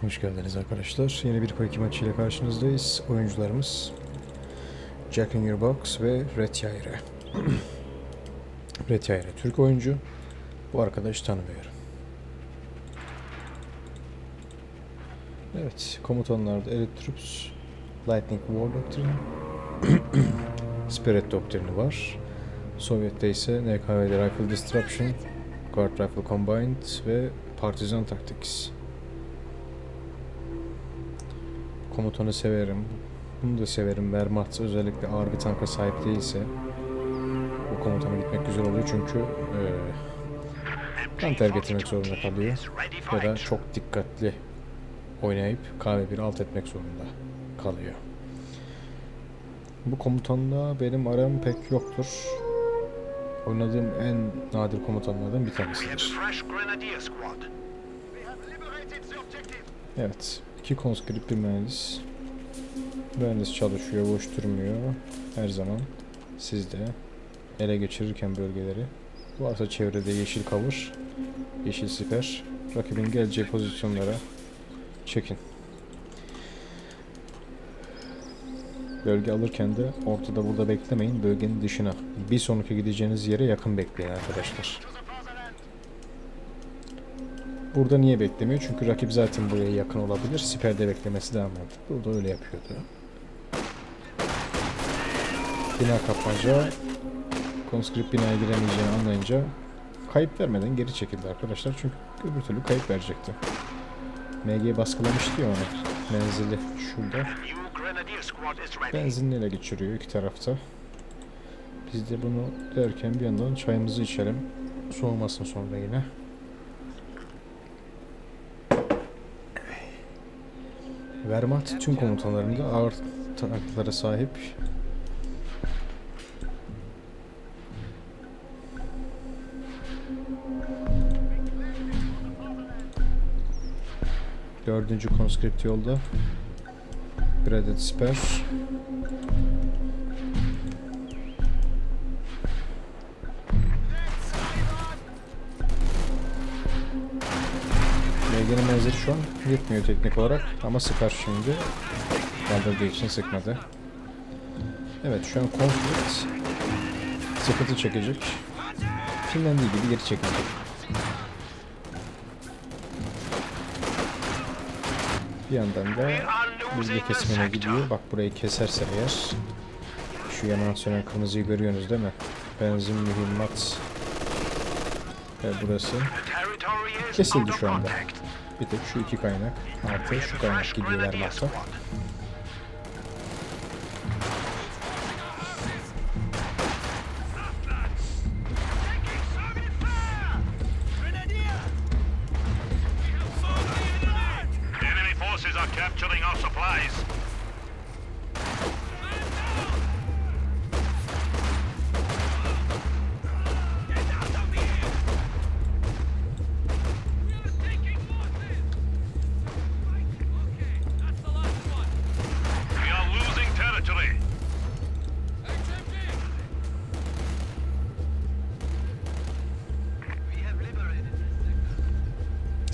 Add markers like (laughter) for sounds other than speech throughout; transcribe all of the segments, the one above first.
Hoş geldiniz arkadaşlar. Yeni bir Koiki maçı ile karşınızdayız. Oyuncularımız Jack in Your Box ve Red Yaire. (clears throat) Red Yaire Türk oyuncu. Bu arkadaş tanımıyorum. Evet, komutanlarda Elite Troops, Lightning War Doctrine, (clears throat) Spirit Doktrini var. Sovyet'te ise NKVD Rifle Disruption, Guard Rifle Combined ve Partizan Tactics. Komutanı severim. Bunu da severim. Wehrmacht özellikle ağır bir tanka sahip değilse bu komutana gitmek güzel oluyor çünkü e, kan terk zorunda kalıyor. Ya da çok dikkatli oynayıp KV1 alt etmek zorunda kalıyor. Bu komutanla benim aram pek yoktur. Oynadığım en nadir komutanlardan bir tanesidir. Evet. İki konskript bir mühendis. Mühendis çalışıyor, boş durmuyor. Her zaman sizde ele geçirirken bölgeleri. Varsa çevrede yeşil kavur, yeşil siper. Rakibin geleceği pozisyonlara çekin. Bölge alırken de ortada burada beklemeyin. Bölgenin dışına. Bir sonraki gideceğiniz yere yakın bekleyin arkadaşlar. Burada niye beklemiyor? Çünkü rakip zaten buraya yakın olabilir. Siperde beklemesi daha mantıklı. Burada öyle yapıyordu. Bina kapmaca Conscript binaya giremeyeceğini anlayınca kayıp vermeden geri çekildi arkadaşlar. Çünkü öbür türlü kayıp verecekti. MG baskılamıştı ya onu. Menzili şurada. Benzinli ele geçiriyor iki tarafta. Biz de bunu derken bir yandan çayımızı içelim. Soğumasın sonra yine. Wehrmacht tüm komutanlarında ağır tanklara sahip. Dördüncü konskript yolda. Bir adet. Menzili şu an yetmiyor teknik olarak ama sıkar şimdi. Kaldırdığı için sıkmadı. Evet şu an konflikt sıkıntı çekecek. Finlendiği gibi geri çekilecek. Bir yandan da buzlu kesimine gidiyor. Bak burayı keserse eğer şu yanan sönen kırmızıyı görüyorsunuz değil mi? Benzin mühimmat ve burası kesildi şu anda. Bir tek şu iki kaynak artı şu kaynak gidiyorlar makta.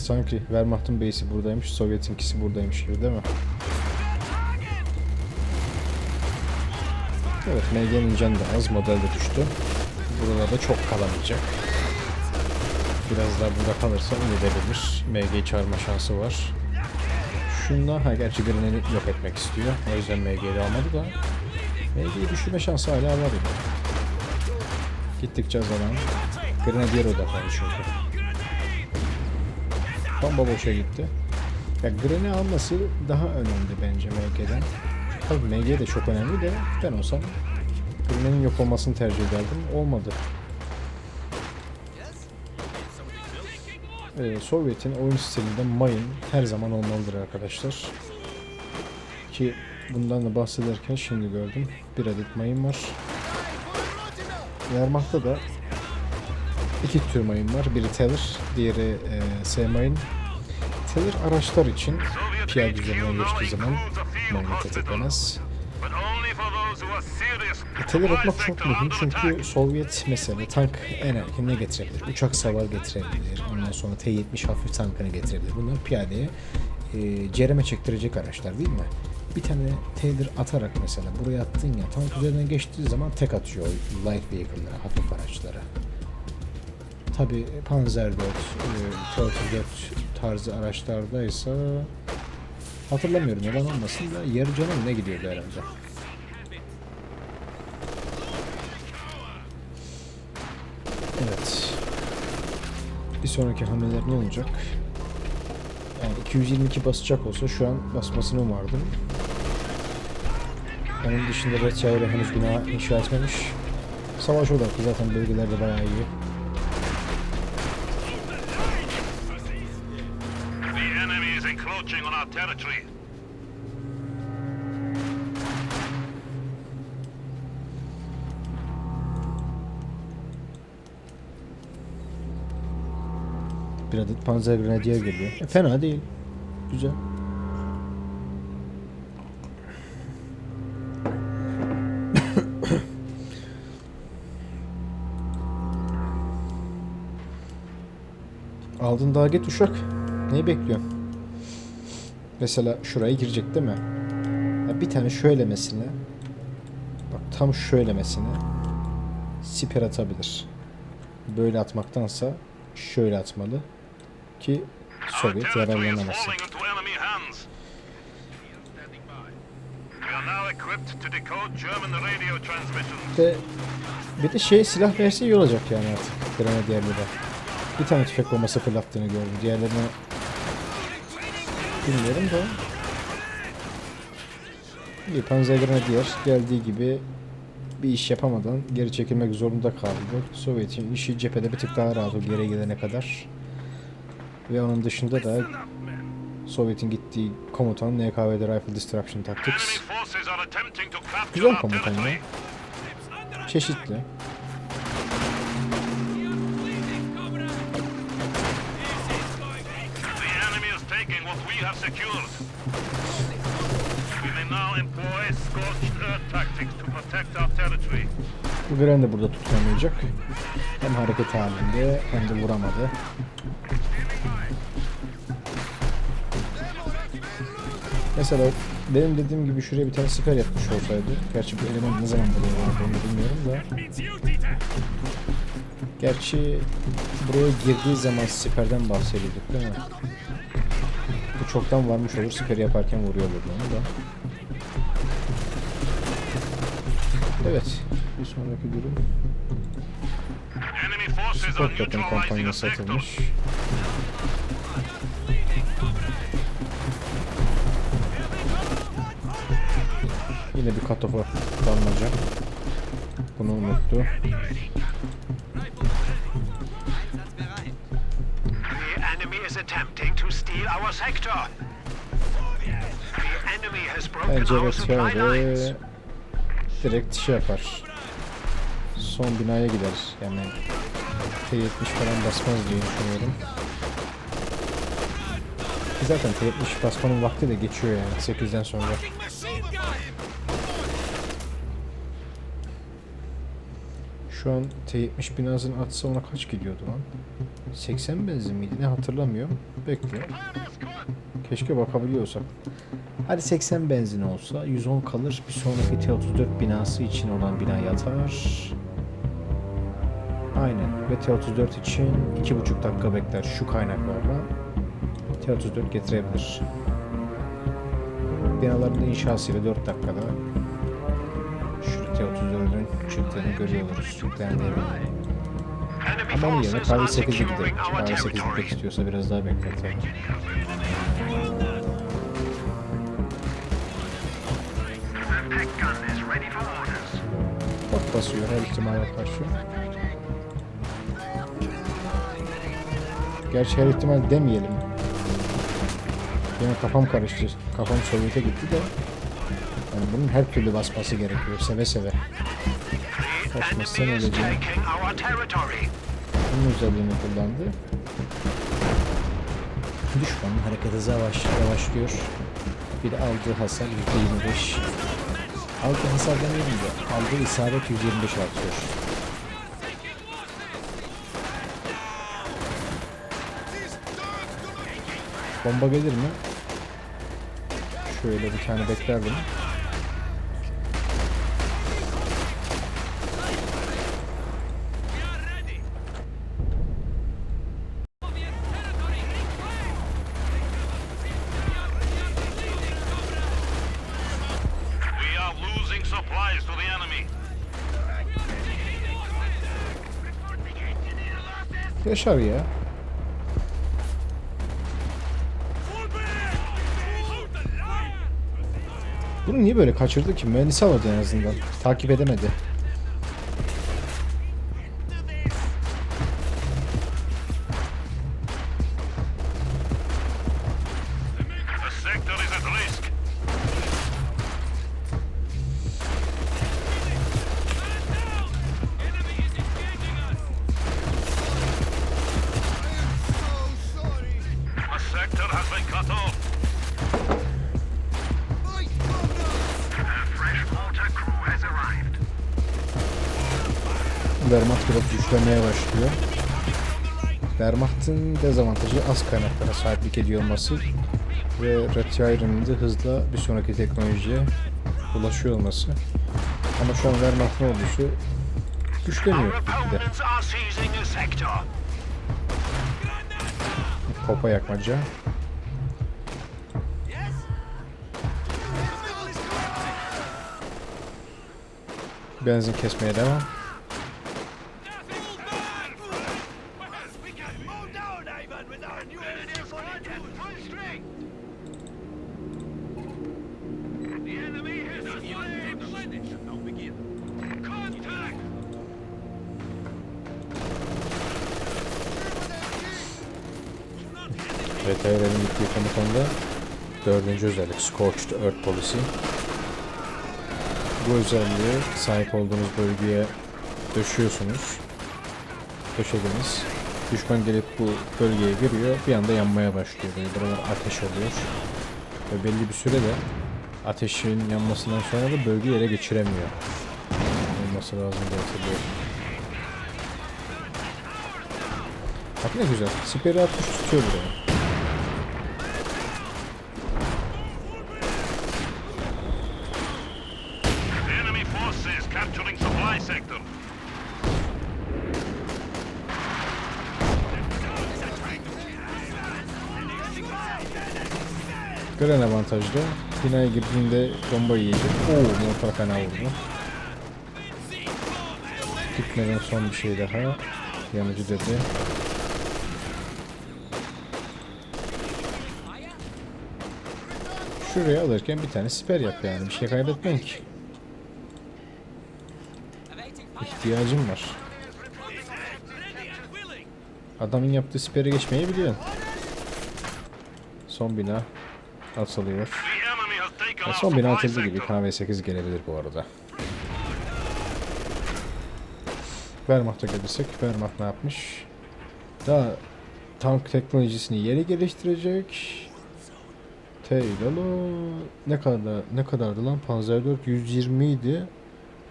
Sanki Wehrmacht'ın base'i buradaymış, Sovyet'inkisi buradaymış gibi değil mi? Evet, MG'nin canı da az, model de düştü. Buralarda çok kalamayacak. Biraz daha burada kalırsa iyi edebilir. MG'yi çağırma şansı var. Şunla, ha gerçi Grenel'i yok etmek istiyor. O yüzden MG'yi almadı da. MG'yi düşürme şansı hala var. Gittikçe azalan. Grenadier odaklandı çünkü. Bomba boşa gitti. Ya Gren'i alması daha önemli bence MG'den. Tabii MG de çok önemli de ben olsam Gren'in yok olmasını tercih ederdim. Olmadı. Ee, Sovyet'in oyun stilinde mayın her zaman olmalıdır arkadaşlar. Ki bundan da bahsederken şimdi gördüm. Bir adet mayın var. Wehrmacht'ta da iki tür mayın var. Biri Teller, diğeri e, S mayın. Teller araçlar için piyade üzerinden geçtiği zaman mayını tetiklemez. Teller atmak çok mühim çünkü Sovyet mesela tank en erken ne getirebilir? Uçak savar getirebilir. Ondan sonra T-70 hafif tankını getirebilir. Bunlar piyadeye e, cereme çektirecek araçlar değil mi? Bir tane Taylor atarak mesela buraya attın ya tank üzerinden geçtiği zaman tek atıyor light vehicle'lara, hafif araçlara. Tabi Panzer 4, e, T-34 tarzı araçlardaysa hatırlamıyorum yalan olmasın da yarı canım ne gidiyordu herhalde. Evet. Bir sonraki hamleler ne olacak? Yani 222 basacak olsa şu an basmasını umardım. Onun dışında Red Tower'ı henüz bina inşa etmemiş. Savaş odaklı zaten bölgelerde bayağı iyi. Bir adet Panzer Grenadier geliyor. E, fena değil. Güzel. (coughs) Aldın daha git uşak. Neyi bekliyorsun? Mesela şuraya girecek değil mi? Ya bir tane şöylemesine bak tam şöylemesine siper atabilir. Böyle atmaktansa şöyle atmalı ki Sovyet radio transmissions. Bir de, şey silah verse iyi olacak yani artık Grenadier'lere. Bir tane tüfek bombası fırlattığını gördüm. Diğerlerine bilmiyorum da. Bir Panzer Grenadier geldiği gibi bir iş yapamadan geri çekilmek zorunda kaldı. Sovyet'in işi cephede bir tık daha rahat o geri gelene kadar. Ve onun dışında da Sovyet'in gittiği komutan NKVD Rifle Enemy Tactics. Güzel komutan ya. Çeşitli. Bu Gren de burada tutamayacak. Hem hareket halinde hem de vuramadı. Mesela benim dediğim gibi şuraya bir tane siper yapmış olsaydı. Gerçi bu eleman ne zaman buraya vardı onu bilmiyorum da. Gerçi buraya girdiği zaman siperden bahsediyorduk değil mi? Bu çoktan varmış olur. Siper yaparken vuruyor onu da. Evet. Bir sonraki durum. Spot Weapon kampanyası atılmış. Yine bir katofa dalmaca. Bunu unuttu. Bence şöyle direkt şey yapar. Son binaya gider. Yani T70 falan basmaz diye düşünüyorum. Ki zaten T70 basmanın vakti de geçiyor yani 8'den sonra. Şu an T70 binasını atsa ona kaç gidiyordu lan? 80 benzin miydi ne hatırlamıyorum. Bekle. Keşke bakabiliyorsak. Hadi 80 benzin olsa 110 kalır. Bir sonraki T34 binası için olan bina yatar. Aynen. Ve T34 için 2,5 dakika bekler şu kaynaklarla. T34 getirebilir. Binaların inşasıyla 4 dakikada T34'ün çıktığını görüyoruz. Yüklendiğini. Enemy Ama onun yerine are KV8'e gidelim. our KV8 gitmek istiyorsa biraz daha orders. Bot basıyor her ihtimale karşı. Gerçi her ihtimal demeyelim. Yine kafam karıştı. Kafam Sovyet'e gitti de. Yani bunun her türlü basması gerekiyor. Seve seve. İs öleceğim. Bunun özelliğini kullandı. Düşmanın hareket hızı yavaş, yavaşlıyor. Bir aldığı hasar %25. Aldığı hasar demeyelim de aldığı isabet 125 artıyor. Bomba gelir mi? Şöyle bir tane beklerdim. Yaşar ya. Bunu niye böyle kaçırdı ki? Mühendisi almadı en azından. Takip edemedi. Wehrmacht'ın dezavantajı az kaynaklara sahiplik ediyor olması ve Retire'ın da hızla bir sonraki teknolojiye ulaşıyor olması. Ama şu an Wehrmacht'ın ordusu güçleniyor gitgide. yakmaca. Benzin kesmeye devam. Retire'ın gittiği komutanda dördüncü özellik Scorched Earth Policy. Bu özelliğe sahip olduğunuz bölgeye döşüyorsunuz. Döşediniz. Düşman gelip bu bölgeye giriyor. Bir anda yanmaya başlıyor. Böyle buralar ateş oluyor. Ve belli bir sürede ateşin yanmasından sonra da bölgeyi ele geçiremiyor. Olması lazım diye hatırlıyorum. Bak ne güzel. Siperi atmış tutuyor buraya. Supply sector. Gren avantajlı. Binaya girdiğinde bomba yiyecek. Oo, mortar fena vurdu. Gitmeden son bir şey daha. Yanıcı dedi. Şuraya alırken bir tane siper yap yani. Bir şey kaybetmeyin ki. İhtiyacım var. Adamın yaptığı siperi geçmeyi biliyorsun. Son bina atılıyor. Ya son bina atıldığı gibi sector. KV8 gelebilir bu arada. Wehrmacht'a gelirsek Wehrmacht ne yapmış? Daha tank teknolojisini yeri geliştirecek. Teylalo ne kadar ne kadardı lan Panzer 4 120 idi.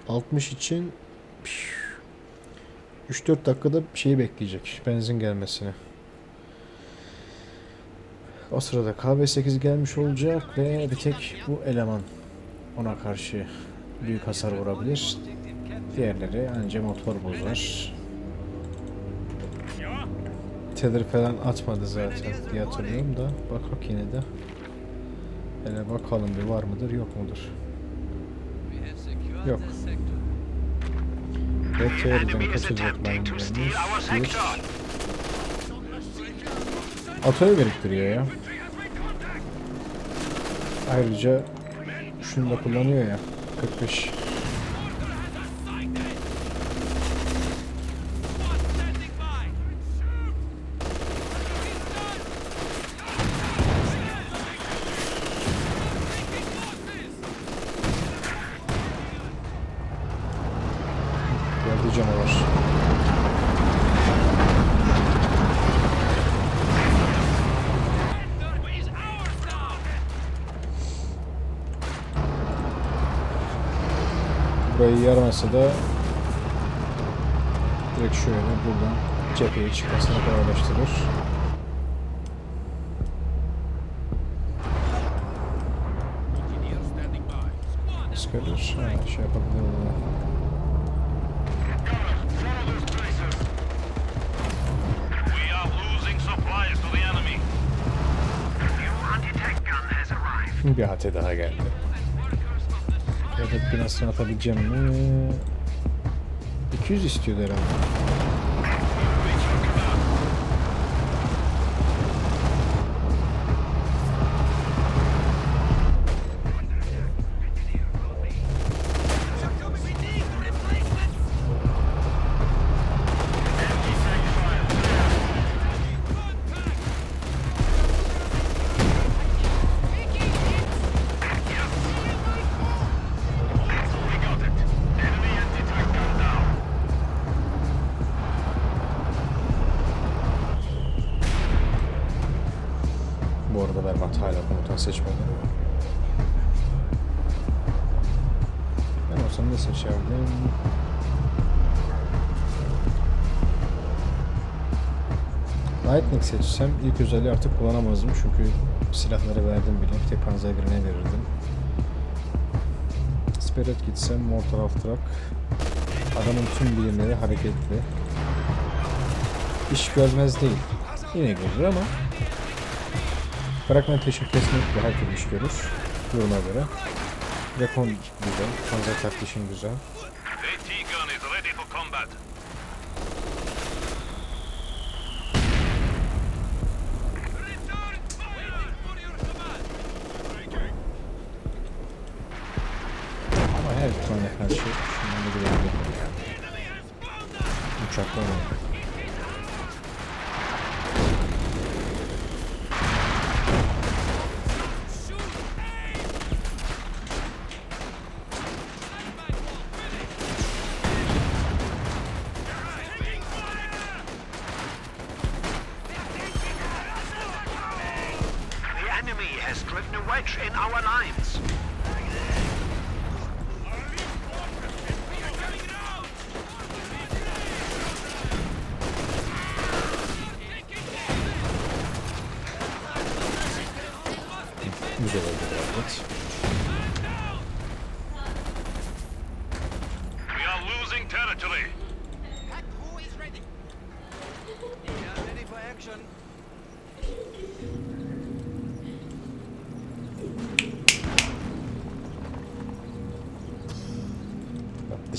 60 için 3-4 dakikada şeyi bekleyecek benzin gelmesini. O sırada KB8 gelmiş olacak ve bir tek bu eleman ona karşı büyük hasar vurabilir. Diğerleri anca motor bozar. Tether falan atmadı zaten diye hatırlıyorum da bak yine de. Hele bakalım bir var mıdır yok mudur. Yok. Our maymunlarımız. sector. Bir atölye biriktiriyor ya. Ayrıca şunu da kullanıyor ya. 45 Geldi canavar. Burayı yaramasa da direkt şöyle buradan cepheye çıkmasını kolaylaştırır. Arrived. Bir hate daha geldi. Devlet binasını atabileceğim mi? 200 istiyordu herhalde. Lightning seçsem ilk özelliği artık kullanamazdım çünkü silahları verdim bile. Bir tek panzer birine verirdim. Spirit gitsem Mortar Track. Adamın tüm birimleri hareketli. İş görmez değil. Yine görür ama Fragmentation kesinlikle her türlü iş görür. Duruma göre. Recon güzel. Panzer Tactician güzel.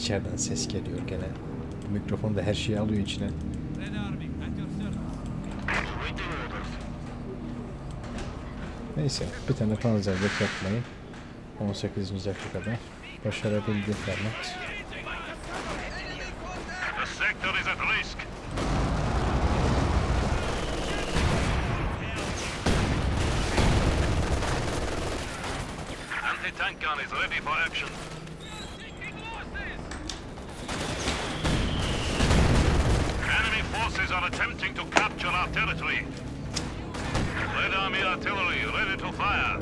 Dışarıdan ses geliyor gene. Mikrofon da her şeyi alıyor içine. Neyse bir tane panzer yapmayın. 18. dakikada başarabildi Fermat. Are attempting to capture our territory. Red Army artillery ready to fire.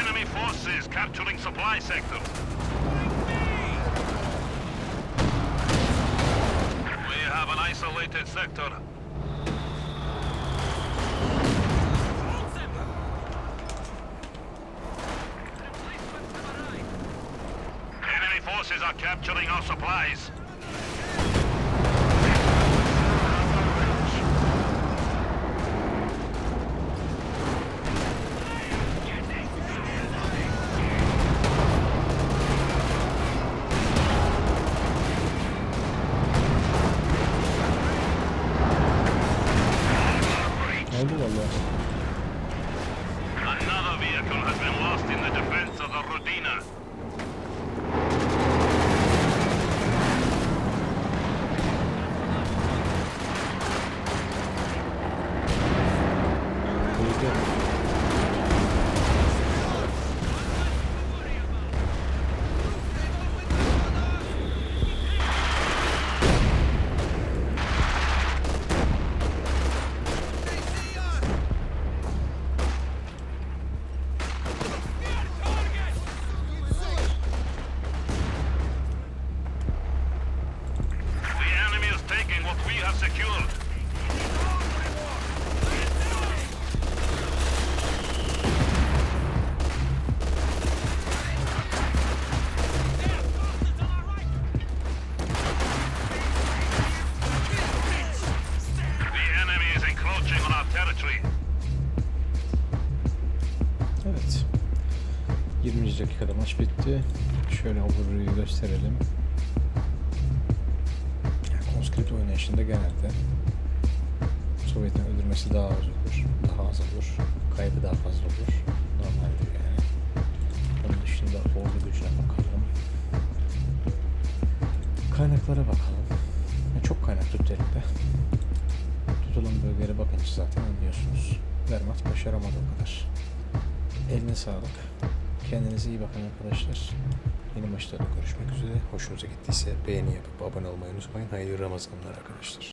Enemy forces capturing supply sector. We have an isolated sector. Enemy forces are capturing our supplies. 8 dakikada maç bitti. Şöyle overview'yu gösterelim. Yani Conscript oynayışında genelde Sovyet'in öldürmesi daha az olur. Daha az olur. Kaybı daha fazla olur. Normaldir yani. Onun dışında ordu gücüne bakalım. Kaynaklara bakalım. Ya çok kaynak tuttu elinde. Tutulan bölgelere bakınca zaten anlıyorsunuz. Wehrmacht başaramadı o kadar. Eline sağlık. Kendinize iyi bakın arkadaşlar. Yeni maçlarda görüşmek üzere. Hoşunuza gittiyse beğeni yapıp abone olmayı unutmayın. Hayırlı Ramazanlar arkadaşlar.